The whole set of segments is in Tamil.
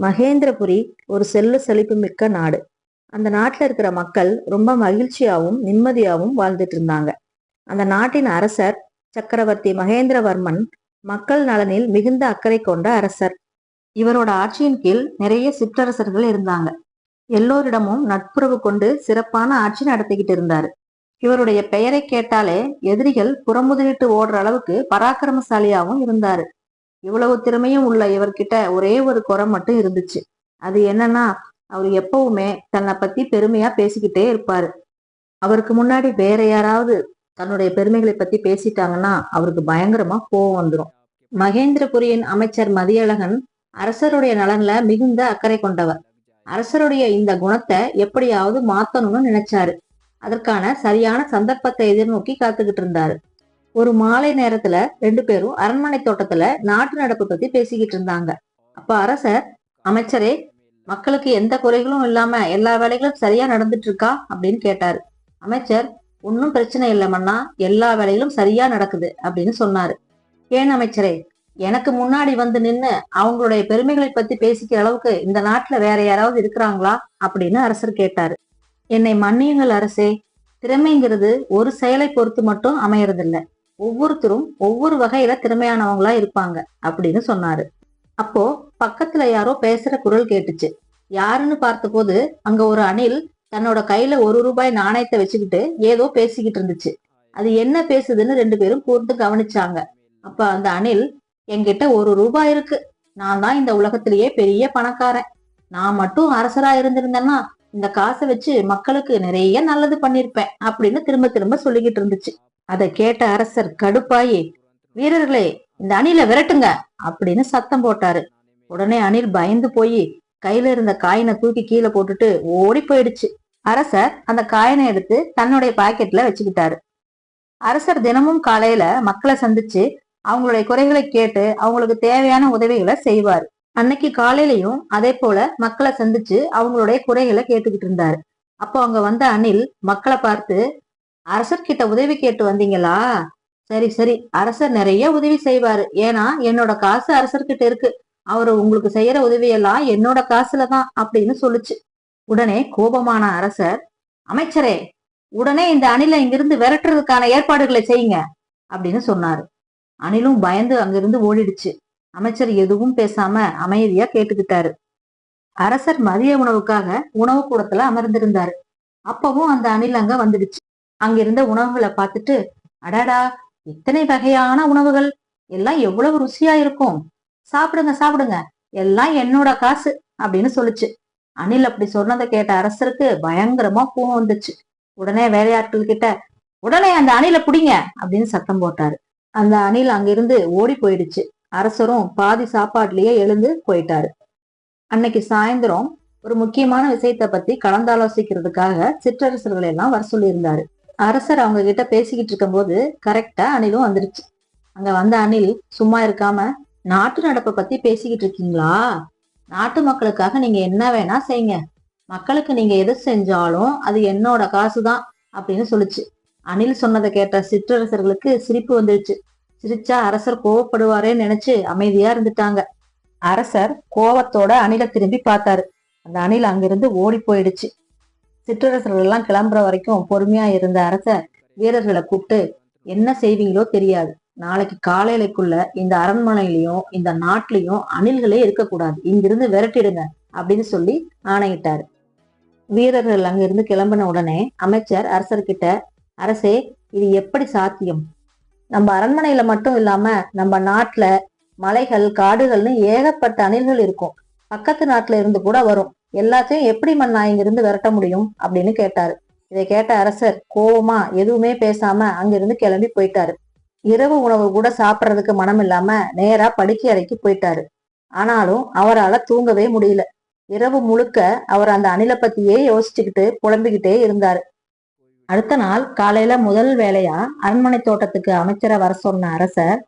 மகேந்திரபுரி ஒரு செல்ல செழிப்பு மிக்க நாடு. அந்த நாட்டில் இருக்கிற மக்கள் ரொம்ப மகிழ்ச்சியாவும் நிம்மதியாகவும் வாழ்ந்துட்டு இருந்தாங்க. அந்த நாட்டின் அரசர் சக்கரவர்த்தி மகேந்திரவர்மன் மக்கள் நலனில் மிகுந்த அக்கறை கொண்ட அரசர். இவரோட ஆட்சியின் கீழ் நிறைய சிற்றரசர்கள் இருந்தாங்க. எல்லோரிடமும் நட்புறவு கொண்டு சிறப்பான ஆட்சி நடத்திக்கிட்டு இருந்தாரு. இவருடைய பெயரை கேட்டாலே எதிரிகள் புறமுதுகிட்டு ஓடுற அளவுக்கு பராக்கிரமசாலியாகவும் இருந்தாரு. இவ்வளவு திறமையும் உள்ள இவர்கிட்ட ஒரே ஒரு குறை மட்டும் இருந்துச்சு. அது என்னன்னா அவர் எப்பவுமே தன்னை பத்தி பெருமையா பேசிக்கிட்டே இருப்பாரு. அவருக்கு முன்னாடி வேற யாராவது தன்னுடைய பெருமைகளை பத்தி பேசிட்டாங்கன்னா அவருக்கு பயங்கரமா கோவம் வந்துடும் மகேந்திரபுரியின் அமைச்சர் மதியழகன் அரசருடைய நலன்ல மிகுந்த அக்கறை கொண்டவர். அரசருடைய இந்த குணத்தை எப்படியாவது மாத்தணும்னு நினைச்சாரு. அதற்கான சரியான சந்தர்ப்பத்தை எதிர்நோக்கி காத்துக்கிட்டு இருந்தாரு. ஒரு மாலை நேரத்துல ரெண்டு பேரும் அரண்மனை தோட்டத்துல நாட்டு நடப்பு பத்தி பேசிக்கிட்டு இருந்தாங்க. அப்ப அரசர் அமைச்சரே மக்களுக்கு எந்த குறைகளும் இல்லாம எல்லா வேலைகளும் சரியா நடந்துட்டு இருக்கா அப்படின்னு கேட்டாரு. அமைச்சர் ஒன்னும் பிரச்சனை இல்லை எல்லா வேலைகளும் சரியா நடக்குது அப்படின்னு சொன்னாரு. ஏன் அமைச்சரே எனக்கு முன்னாடி வந்து நின்னு அவங்களுடைய பெருமைகளை பத்தி பேசிக்கிற அளவுக்கு இந்த நாட்டுல வேற யாராவது இருக்கிறாங்களா? அப்படின்னு அரசர் கேட்டாரு. என்னை மன்னியுங்கள் அரசே திறமைங்கிறது ஒரு செயலை பொறுத்து மட்டும் அமையறதில்லை. ஒவ்வொருத்தரும் ஒவ்வொரு வகையில திறமையானவங்களா இருப்பாங்க அப்படின்னு சொன்னாரு. அப்போ பக்கத்துல யாரோ பேசுற குரல் கேட்டுச்சு. யாருன்னு பார்த்தபோது அங்க ஒரு அணில் தன்னோட கையில ஒரு ரூபாய் நாணயத்தை வச்சுக்கிட்டு ஏதோ பேசிக்கிட்டு இருந்துச்சு. அது என்ன பேசுதுன்னு ரெண்டு பேரும் கூர்ந்து கவனிச்சாங்க. அப்ப அந்த அணில் என்கிட்ட ஒரு ரூபாய் இருக்கு. நான் தான் இந்த உலகத்திலேயே பெரிய பணக்காரன். நான் மட்டும் அரசரா இருந்திருந்தேன்னா இந்த காசை வச்சு மக்களுக்கு நிறைய நல்லது பண்ணிருப்பேன் அப்படின்னு திரும்ப திரும்ப சொல்லிக்கிட்டு இருந்துச்சு. அதை கேட்ட அரசர் கடுப்பாயி வீரர்களே இந்த அணில விரட்டுங்க அப்படின்னு சத்தம் போட்டாரு. உடனே அணில் பயந்து போய் கையில இருந்த காயினை தூக்கி கீழே போட்டுட்டு ஓடி போயிடுச்சு. அரசர் அந்த காயினை எடுத்து தன்னுடைய பாக்கெட்ல வச்சுக்கிட்டாரு. அரசர் தினமும் காலையில மக்களை சந்திச்சு அவங்களுடைய குறைகளை கேட்டு அவங்களுக்கு தேவையான உதவிகளை செய்வார். அன்னைக்கு காலையிலயும் அதே போல மக்களை சந்திச்சு அவங்களுடைய குறைகளை கேட்டுக்கிட்டு இருந்தாரு. அப்போ அங்க வந்த அணில் மக்களை பார்த்து அரசர்கிட்ட உதவி கேட்டு வந்தீங்களா? சரி சரி. அரசர் நிறைய உதவி செய்வாரு. ஏன்னா என்னோட காசு அரசர்கிட்ட இருக்கு. அவரு உங்களுக்கு செய்யற உதவியெல்லாம் என்னோட காசுல தான் அப்படின்னு சொல்லுச்சு. உடனே கோபமான அரசர் அமைச்சரே உடனே இந்த அணிலை இங்கிருந்து விரட்டுறதுக்கான ஏற்பாடுகளை செய்யுங்க அப்படின்னு சொன்னாரு. அணிலும் பயந்து அங்கிருந்து ஓடிடுச்சு. அமைச்சர் எதுவும் பேசாம அமைதியா கேட்டுக்கிட்டாரு. அரசர் மதிய உணவுக்காக உணவு கூடத்துல அமர்ந்திருந்தாரு. அப்பவும் அந்த அணில் அங்க வந்துடுச்சு. அங்கிருந்த உணவுகளை பார்த்துட்டு அடாடா இத்தனை வகையான உணவுகள். எல்லாம் எவ்வளவு ருசியா இருக்கும். சாப்பிடுங்க சாப்பிடுங்க. எல்லாம் என்னோட காசு அப்படின்னு சொல்லுச்சு. அணில் அப்படி சொன்னதை கேட்ட அரசருக்கு பயங்கரமா கோவம் வந்துச்சு. உடனே வேலையாட்கள் கிட்ட உடனே அந்த அணிலை புடிங்க அப்படின்னு சத்தம் போட்டாரு. அந்த அணில் அங்கிருந்து ஓடி போயிடுச்சு. அரசரும் பாதி சாப்பாட்டுலயே எழுந்து போயிட்டாரு. அன்னைக்கு சாயந்தரம் ஒரு முக்கியமான விஷயத்தை பத்தி கலந்தாலோசிக்கிறதுக்காக சிற்றரசர்கள் எல்லாம் வர சொல்லியிருந்தாரு. அரசர் அவங்க கிட்ட பேசிக்கிட்டு இருக்கும்போது கரெக்டா அணிலும் வந்துருச்சு. அங்க வந்த அணில் சும்மா இருக்காம நாட்டு நடப்பை பத்தி பேசிக்கிட்டு இருக்கீங்களா? நாட்டு மக்களுக்காக நீங்க என்ன வேணா செய்யுங்க. மக்களுக்கு நீங்க எது செஞ்சாலும் அது என்னோட காசுதான் அப்படின்னு சொல்லுச்சு. அணில் சொன்னதை கேட்ட சிற்றரசர்களுக்கு சிரிப்பு வந்துருச்சு. சிரிச்சா அரசர் கோவப்படுவாரேன்னு நினைச்சு அமைதியா இருந்துட்டாங்க. அரசர் கோவத்தோட அணிலை திரும்பி பார்த்தாரு. அந்த அணில் அங்கிருந்து ஓடி போயிடுச்சு. சிற்றரசர்கள் எல்லாம் கிளம்புற வரைக்கும் பொறுமையா இருந்த அரசர் வீரர்களை கூப்பிட்டு என்ன செய்வீங்களோ தெரியாது. நாளைக்கு காலையிலக்குள்ள இந்த அரண்மனையிலயும் இந்த நாட்டிலையும் அணில்களே இருக்கக்கூடாது. இங்கிருந்து விரட்டிடுங்க அப்படின்னு சொல்லி ஆணையிட்டாரு. வீரர்கள் அங்கிருந்து கிளம்பின உடனே அமைச்சர் அரசர்கிட்ட அரசே இது எப்படி சாத்தியம்? நம்ம அரண்மனையில மட்டும் இல்லாம நம்ம நாட்டுல மலைகள் காடுகள்னு ஏகப்பட்ட அணில்கள் இருக்கும். பக்கத்து நாட்டுல இருந்து கூட வரும். எல்லாத்தையும் எப்படி மண்ணா இங்கிருந்து விரட்ட முடியும் அப்படின்னு கேட்டாரு. இதை கேட்ட அரசர் கோவமா எதுவுமே பேசாம அங்கிருந்து கிளம்பி போயிட்டாரு. இரவு உணவு கூட சாப்பிட்றதுக்கு மனம் இல்லாம நேரா படுக்கை அறைக்கு போயிட்டாரு. ஆனாலும் அவரால தூங்கவே முடியல. இரவு முழுக்க அவர் அந்த அணிலை பத்தியே யோசிச்சுக்கிட்டு புலம்பிக்கிட்டே இருந்தாரு. அடுத்த நாள் காலையில முதல் வேலையா அரண்மனை தோட்டத்துக்கு அமைச்சரை வர சொன்ன அரசர்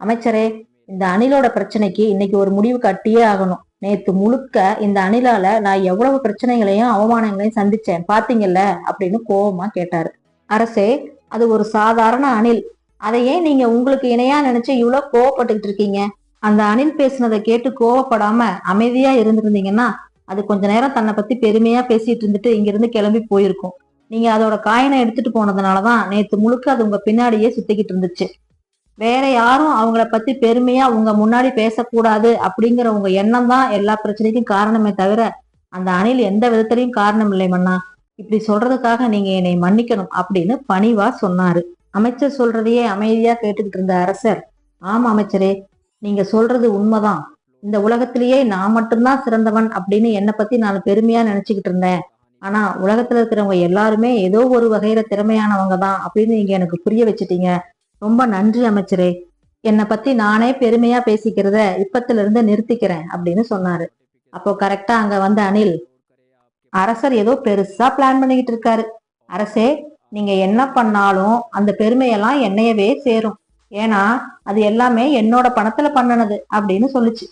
அமைச்சரே இந்த அணிலோட பிரச்சனைக்கு இன்னைக்கு ஒரு முடிவு கட்டியே ஆகணும். நேத்து முழுக்க இந்த அணிலால நான் எவ்வளவு பிரச்சனைகளையும் அவமானங்களையும் சந்திச்சேன். பாத்தீங்கல்ல? அப்படின்னு கோபமா கேட்டாரு. அரசே அது ஒரு சாதாரண அணில். அதை ஏன் நீங்க உங்களுக்கு இணையா நினைச்சு இவ்வளவு கோவப்பட்டுக்கிட்டு இருக்கீங்க? அந்த அணில் பேசுனதை கேட்டு கோவப்படாம அமைதியா இருந்திருந்தீங்கன்னா அது கொஞ்ச நேரம் தன்னை பத்தி பெருமையா பேசிட்டு இருந்துட்டு இங்கிருந்து கிளம்பி போயிருக்கும். நீங்க அதோட காயினை எடுத்துட்டு போனதுனாலதான் நேத்து முழுக்க அது உங்க பின்னாடியே சுத்திக்கிட்டு இருந்துச்சு. வேற யாரும் அவங்கள பத்தி பெருமையா உங்க முன்னாடி பேசக்கூடாது அப்படிங்கிற உங்க எண்ணம் தான் எல்லா பிரச்சனைக்கும் காரணமே தவிர அந்த அணில் எந்த விதத்திலையும் காரணம் இல்லை மன்னா. இப்படி சொல்றதுக்காக நீங்க என்னை மன்னிக்கணும் அப்படின்னு பணிவா சொன்னாரு. அமைச்சர் சொல்றதையே அமைதியா கேட்டுக்கிட்டு இருந்த அரசர் ஆமா அமைச்சரே நீங்க சொல்றது உண்மைதான். இந்த உலகத்திலேயே நான் மட்டும்தான் சிறந்தவன் அப்படின்னு என்னை பத்தி நான் பெருமையா நினைச்சுக்கிட்டு இருந்தேன். ஆனா உலகத்துல இருக்கிறவங்க எல்லாருமே ஏதோ ஒரு வகையில திறமையானவங்க தான் அப்படின்னு நீங்க எனக்கு புரிய வச்சுட்டீங்க. ரொம்ப நன்றி அமைச்சரே. என்னை பத்தி நானே பெருமையா பேசிக்கிறத இப்பத்துல இருந்து நிறுத்திக்கிறேன் அப்படின்னு சொன்னாரு. அப்போ கரெக்டா அங்க வந்த அனில் அரசர் ஏதோ பெருசா பிளான் பண்ணிக்கிட்டு இருக்காரு. அரசே நீங்க என்ன பண்ணாலும் அந்த பெருமையெல்லாம் என்னையவே சேரும். ஏன்னா அது எல்லாமே என்னோட பணத்துல பண்ணுனது அப்படின்னு சொல்லுச்சு.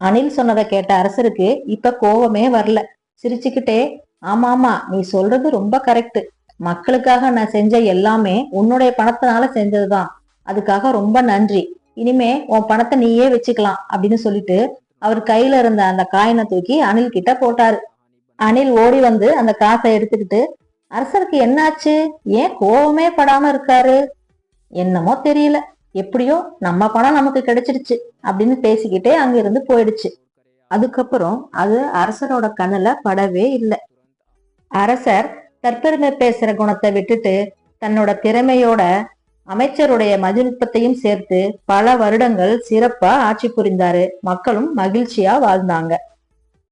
அனில் சொன்னதை கேட்ட அரசருக்கு இப்ப கோவமே வரல. சிரிச்சுக்கிட்டே ஆமா ஆமா நீ சொல்றது ரொம்ப கரெக்ட் மக்களுக்காக நான் செஞ்ச எல்லாமே உன்னுடைய பணத்தினால செஞ்சதுதான். அதுக்காக ரொம்ப நன்றி. இனிமே உன் பணத்தை நீயே வச்சுக்கலாம் அப்படின்னு சொல்லிட்டு அவர் கையில இருந்த அந்த காயினை தூக்கி அனில் கிட்ட போட்டாரு. அனில் ஓடி வந்து அந்த காசை எடுத்துக்கிட்டு அரசருக்கு என்னாச்சு? ஏன் கோவமே படாம இருக்காரு? என்னமோ தெரியல. எப்படியோ நம்ம பணம் நமக்கு கிடைச்சிடுச்சு அப்படின்னு பேசிக்கிட்டே அங்கிருந்து போயிடுச்சு. அதுக்கப்புறம் அது அரசரோட கண்ணுல படவே இல்லை. அரசர் தற்பெருமை பேசுற குணத்தை விட்டுட்டு தன்னோட திறமையோட அமைச்சருடைய மதிநுட்பத்தையும் சேர்த்து பல வருடங்கள் சிறப்பா ஆட்சி புரிந்தாரு. மக்களும் மகிழ்ச்சியா வாழ்ந்தாங்க.